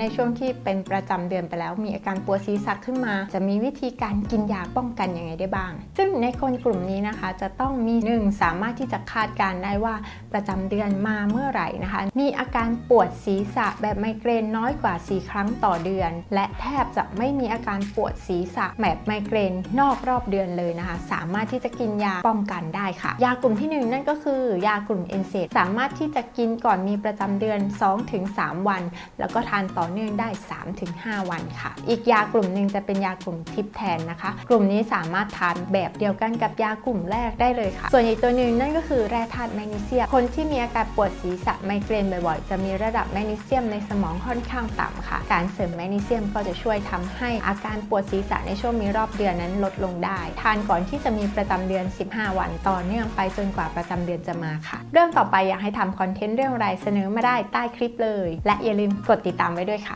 ในช่วงที่เป็นประจำเดือนไปแล้ว มีอาการปวดศีรษะขึ้นมา จะมีวิธีการกินยาป้องกันยังไงได้บ้าง ซึ่งในคนกลุ่มนี้นะคะจะต้องมีหนึ่งสามารถที่จะคาดการได้ว่าประจำเดือนมาเมื่อไหร่นะคะ มีอาการปวดศีรษะแบบไมเกรนน้อยกว่า 4 ครั้งต่อเดือน และแทบจะไม่มีอาการปวดศีรษะแบบไมเกรนนอกรอบเดือนเลยนะคะ สามารถที่จะกินยาป้องกันได้ค่ะ ยากลุ่มที่หนึ่งนั่นก็คือ ยากลุ่มเอนเซสามารถที่จะกินก่อนมีประจำเดือน 2-3 วัน แล้วก็ทานต่อเนื่องได้ 3-5 วันค่ะ อีกยากลุ่มหนึ่งจะเป็นยากลุ่มทิปแทนนะคะ กลุ่มนี้สามารถทานแบบเดียวกันกับยากลุ่มแรกได้เลยค่ะ ส่วนอีกตัวหนึ่งนั่นก็คือแร่ธาตุแมกนีเซียม คนที่มีอาการปวดศีรษะไมเกรนบ่อยๆ จะมีระดับแมกนีเซียมในสมองค่อนข้างต่ำค่ะ การเสริมแมกนีเซียมก็จะช่วยทำให้อาการปวดศีรษะในช่วงมีรอบเดือนนั้นลดลงได้ ทานก่อนที่จะมีประจำเดือน 15 วันต่อเนื่องไปจนกว่าประจำเดือนจะมาค่ะ เรื่องต่อไปอยากให้ทำคอนเทนต์เรื่องอะไรเสนอมาได้ใต้คลิปเลย และอย่าลืมกดติดตามไว้ด้วย